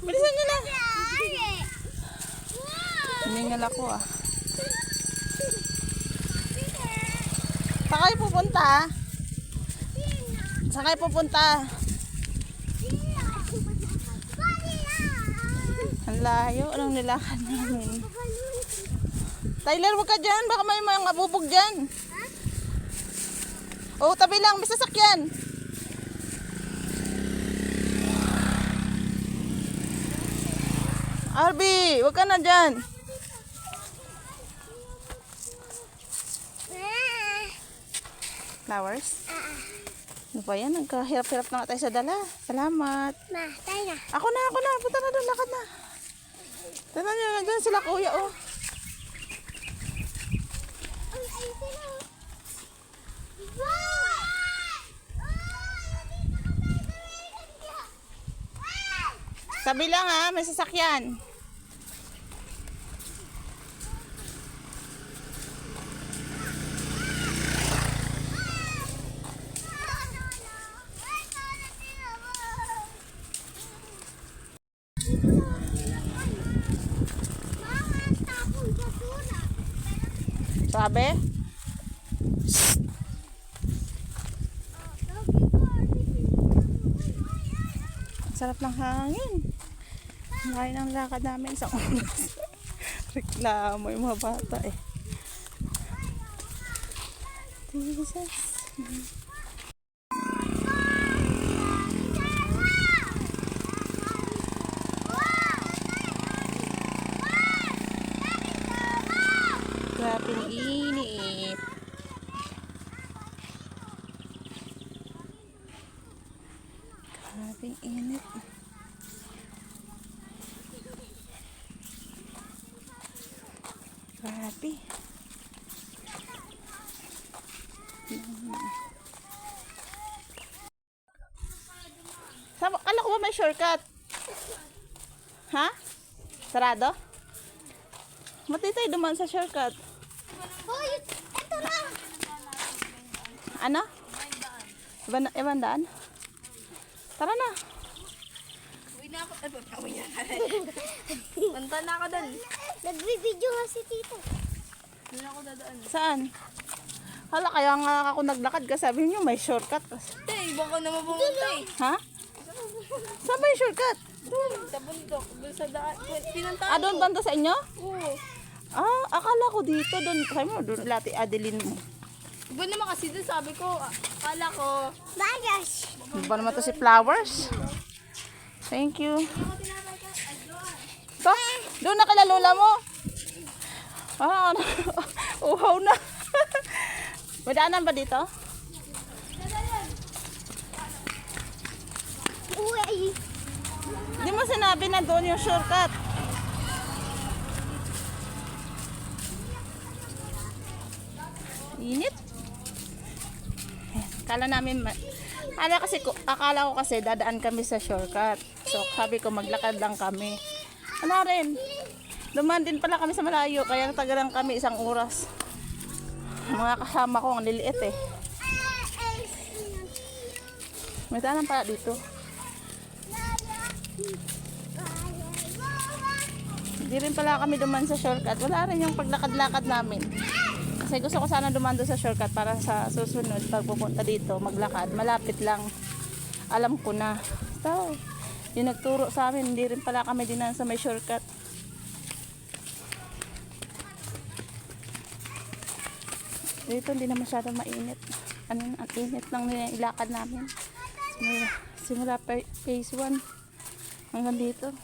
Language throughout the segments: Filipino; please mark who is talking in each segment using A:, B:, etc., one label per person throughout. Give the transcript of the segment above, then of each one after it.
A: Bilisan nyo na. Hiningal ako ah. Saan kayo pupunta? Saan kayo pupunta? Ang layo. Anong nilakad namin? Tyler, huwag ka dyan. Baka may mga bubog dyan. Oh, tabi lang. May sasakyan. Arby, huwag ka na dyan. Flowers? Ano ba yan? Nagkahirap-hirap na nga tayo sa dala. Salamat.
B: Ma, tayo na.
A: Ako na, ako na. Punta na doon, lakad na. Tignan nyo na dyan sila kuya, oh. Sabi lang ha, may sasakyan. Sabi? Sarap ng hangin. Ngayon ang lakad namin sa oras. Reklamo yung mga bata eh. Jesus. Grabe ang init. Grabe ang init. Grabe. Kala ko ba may shortcut? Ha? Sarado? Mati tayo duman sa shortcut.
B: Hoy, ito na.
A: Ano? Ibang, ibang daan? Tara na.
C: Uwi na ako. Ay, pagkawin niya. Punta na ako doon.
B: Nagbibideo nga si tito.
C: Doon ako dadaan.
A: Saan? Hala, kaya nga ako naglakad ka. Sabi niyo may shortcut.
C: Ate, iba ko naman pumunta eh.
A: Ha? Saan ba yung shortcut?
C: Doon, sa bundok. Doon sa daan. Pinuntahan
A: Ah, doon banda sa inyo?
C: Oo.
A: Ah, akala ko dito. Doon, sabi mo, doon lati Adeline mo.
C: Iba naman kasi doon sabi ko, ah, akala ko,
B: Bayas.
A: Ano ba naman to si Flowers? Thank you. To, doon na kala lola mo. Ah, ano, uhaw na. May daanan ba dito?
B: Uy.
A: Di mo sinabi na doon yung shortcut. Init. Kala namin, kala kasi, ko- akala ko kasi dadaan kami sa shortcut. So sabi ko maglakad lang kami. Wala rin. Duman din pala kami sa malayo, kaya natagalan kami isang oras. Mga kasama ko, ang liliit eh. May daanan pala dito. Hindi rin pala kami duman sa shortcut. Wala rin yung paglakad-lakad namin. Kasi gusto ko sana duman doon sa shortcut para sa susunod pag pupunta dito, maglakad. Malapit lang. Alam ko na. So, yung nagturo sa amin, hindi rin pala kami dinan sa may shortcut. Dito hindi na masyadong mainit. Ano, ang init lang nila ilakad namin. Simula, simula phase 1 hanggang dito.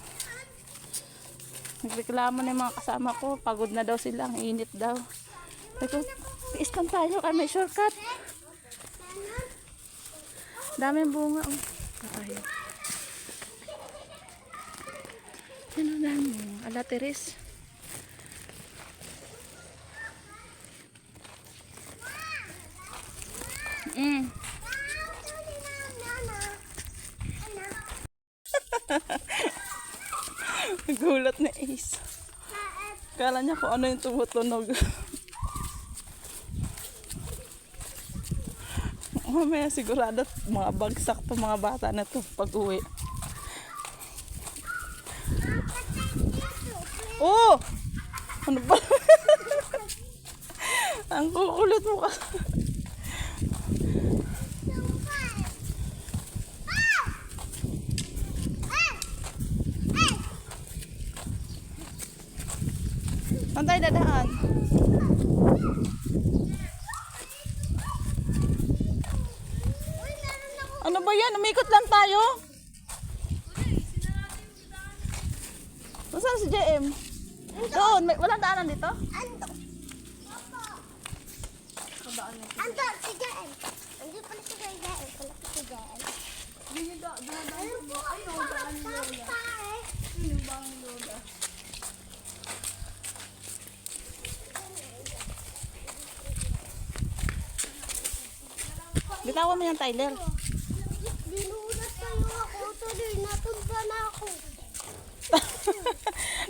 A: Nagreklamo na yung mga kasama ko. Pagod na daw sila. Ang init daw. Sabi ko, tiis lang tayo. Kaya may shortcut. Daming bunga. Oh. Ay. Ano dami? Ala Teres. Mm. Gulat na Ace. Kala niya kung ano yung tumutunog. Mamaya sigurado mga bagsak to mga bata na to pag uwi. Oh! Ano ba? Ang kukulot mo ka. Saan tayo dadaan? Ano ba yan? Umikot lang tayo. Saan si JM? Doon, may, walang daanan dito?
B: Ando. Ando, si Jael. Ando pala si. Jael pala si Jael. Ayun po, ayun po, pare.
A: Bitawan mo yan, Tyler.
B: Dinulat kayo ako. Tuloy, natumba na ako.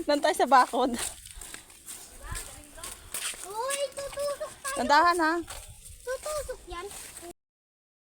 A: Doon tayo sa bakod.
B: Uy, tutusok tayo.
A: Nandahan ha.